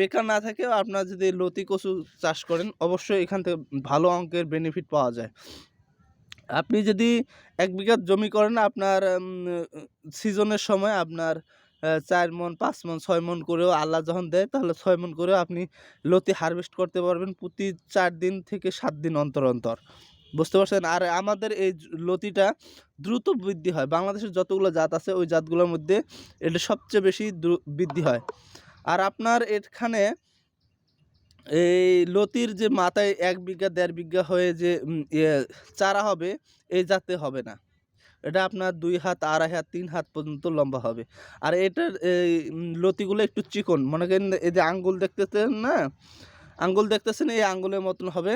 বেকার না থাকেও আপনার যদি লতি কচু চাষ করেন, অবশ্যই এখান থেকে ভালো অঙ্কের বেনিফিট পাওয়া যায়। আপনি যদি এক বিঘা জমি করেন, আপনার সিজনের সময় আপনার চার মন, পাঁচ মন, ছয় মন করেও আল্লাহ যখন দেয়, তাহলে ছয় মন করেও আপনি লতি হারভেস্ট করতে পারবেন প্রতি চার দিন থেকে সাত দিন অন্তর অন্তর। বুঝতে পারছেন? আর আমাদের এই লতিটা দ্রুত বৃদ্ধি হয়। বাংলাদেশের যতগুলো জাত আছে, ওই জাতগুলোর মধ্যে এটা সবচেয়ে বেশি বৃদ্ধি হয়। আর আপনার এখানে এই লতির যে মাথায় এক বিঘা, দেড় বিঘা হয়ে যে চারা হবে এই জাতে হবে না। এটা আপনার দুই হাত, আড়াই হাত, তিন হাত পর্যন্ত লম্বা হবে। আর এটার, এই লতিগুলো একটু চিকন। মনে করেন এই যে আঙ্গুল দেখতেছেন না আঙ্গুল দেখতেছেন, এই আঙ্গুলের মতন হবে।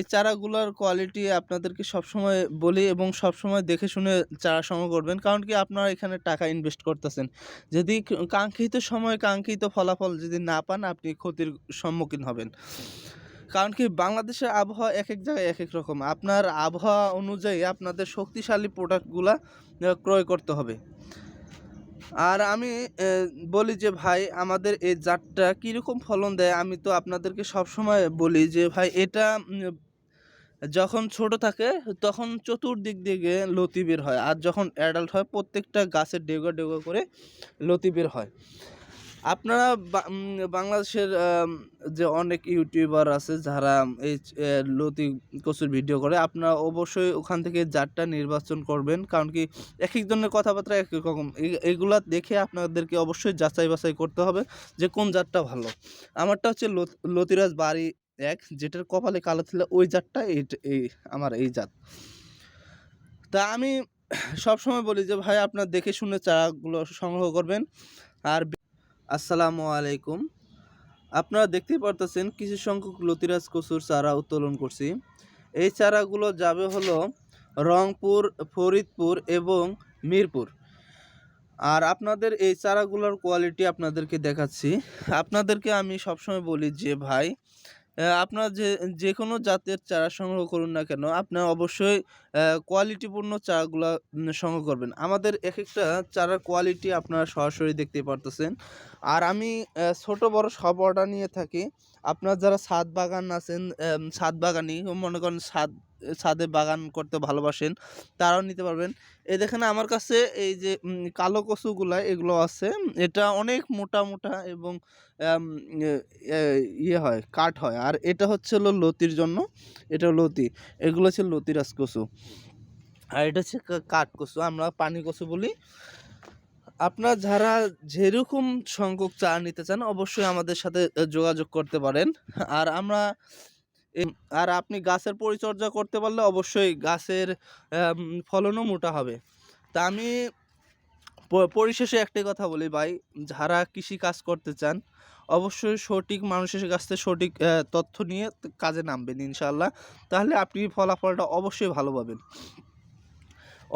এই চারাগুলোর কোয়ালিটি আপনাদেরকে সবসময় বলি এবং সবসময় দেখে শুনে চারা সংগ্রহ করবেন। কারণ কি আপনারা এখানে টাকা ইনভেস্ট করতেছেন। যদি কাঙ্ক্ষিত সময় কাঙ্ক্ষিত ফলাফল যদি না পান, আপনি ক্ষতির সম্মুখীন হবেন। কারণ কি বাংলাদেশের আবহাওয়া এক এক জায়গায় এক এক রকম। আপনার আবহাওয়া অনুযায়ী আপনাদের শক্তিশালী প্রোডাক্টগুলা ক্রয় করতে হবে। আর আমি বলি যে, ভাই, আমাদের এই জাতটা কীরকম ফলন দেয়? আমি তো আপনাদেরকে সবসময় বলি যে, ভাই, এটা যখন ছোট থাকে, তখন চতুর্দিক দিকে লতি বের হয়। আর যখন অ্যাডাল্ট হয়, প্রত্যেকটা গাছের ডেগা ডেগা করে লতি বের হয়। আপনারা বাংলাদেশের যে অনেক ইউটিউবার আছে যারা এই লতি কচুর ভিডিও করে, আপনারা অবশ্যই ওখান থেকে জাতটা নির্বাচন করবেন। কারণ কি এক একজনের কথাবার্তা এক রকম। এইগুলা দেখে আপনাদেরকে অবশ্যই যাচাই বাছাই করতে হবে যে কোন জাতটা ভালো। আমারটা হচ্ছে লতিরাজ বাড়ি এক, যেটার কপালে কালো ছিল ওই জাতটা এই, আমার এই জাত। তা আমি সবসময় বলি যে ভাই, আপনার দেখে শুনে চারাগুলো সংগ্রহ করবেন। আর আসসালামু আলাইকুম। আপনারা দেখতেই পারতেছেন কিছু সংখ্যক লতিরাজ কচুর চারা উত্তোলন করছি। এই চারাগুলো যাবে হলো রংপুর, ফরিদপুর এবং মিরপুর। আর আপনাদের এই চারাগুলোর কোয়ালিটি আপনাদেরকে দেখাচ্ছি। আপনাদেরকে আমি সবসময় বলি যে ভাই আপনার যে যে কোনো জাতের চারা সংগ্রহ করুন না কেন আপনার অবশ্যই কোয়ালিটিপূর্ণ চারাগুলো সংগ্রহ করবেন। আমাদের এক একটা চারার কোয়ালিটি আপনারা সরাসরি দেখতে পারতেছেন। আর আমি ছোট, বড় সব অর্ডার নিয়ে থাকি। আপনার যারা ছাদ বাগান আছেন ছাদ বাগানি মনে করেন ছাদ ছাদে বাগান করতে ভালোবাসেন, তারাও নিতে পারবেন। এই দেখেন আমার কাছে এই যে কালো কচুগুলা এগুলো আছে, এটা অনেক মোটা মোটা এবং ইয়ে হয়, কাঠ হয়। আর এটা হচ্ছে হলো লতির জন্য, এটা লতি, এগুলো হচ্ছে লতিরাজ কচু। আর এটা হচ্ছে কাঠ কচু, আমরা পানি কচু বলি। আপনার যারা যেরকম সংখ্যক চা নিতে চান, অবশ্যই আমাদের সাথে যোগাযোগ করতে পারেন। আর আমরা আর আপনি গাছের পরিচর্যা করতে পারলে অবশ্যই গাছের ফলনও মোটা হবে। তা আমি পরিশেষে একটাই কথা বলি ভাই, যারা কৃষি কাজ করতে চান, অবশ্যই সঠিক মানুষের কাছ থেকে সঠিক তথ্য নিয়ে কাজে নামবেন ইনশাল্লাহ তাহলে আপনি ফলাফলটা অবশ্যই ভালো পাবেন।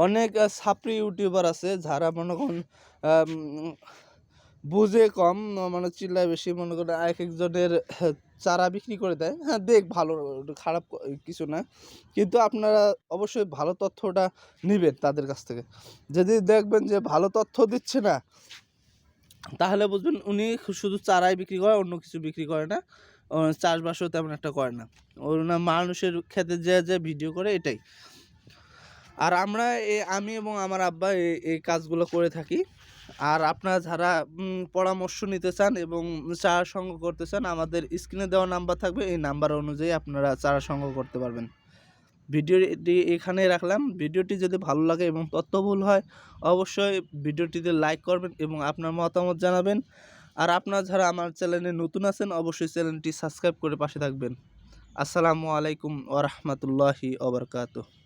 অনেক ছাত্রী ইউটিউবার আছে যারা মনে করেন বুঝে কম মানে চিল্লায় বেশি, মনে করে এক একজনের চারা বিক্রি করে দেয়। হ্যাঁ দেখ ভালো, খারাপ কিছু না। কিন্তু আপনারা অবশ্যই ভালো তথ্যটা নেবেন তাদের কাছ থেকে। যদি দেখবেন যে ভালো তথ্য দিচ্ছে না, তাহলে বুঝবেন উনি শুধু চারাই বিক্রি করে, অন্য কিছু বিক্রি করে না। চাষবাসও তেমন একটা করে না। ওনা মানুষের খেতে যে যে ভিডিও করে এটাই। আর আমরা আমি এবং আমার আব্বা এই কাজগুলো করে থাকি। আর আপনারা যারা পরামর্শ নিতে চান এবং চারা সংগ্রহ করতে চান, আমাদের স্ক্রিনে দেওয়া নাম্বার থাকবে। এই নাম্বার অনুযায়ী আপনারা চারা সংগ্রহ করতে পারবেন। ভিডিওটি এখানে রাখলাম। ভিডিওটি যদি ভালো লাগে এবং তথ্যবহুল হয়, অবশ্যই ভিডিওটিতে লাইক করবেন এবং আপনার মতামত জানাবেন। আর আপনারা যারা আমার চ্যানেলে নতুন আছেন, অবশ্যই চ্যানেলটি সাবস্ক্রাইব করে পাশে থাকবেন। আসসালামু আলাইকুম ওরহমতুল্লাহি ওবরকাতুহ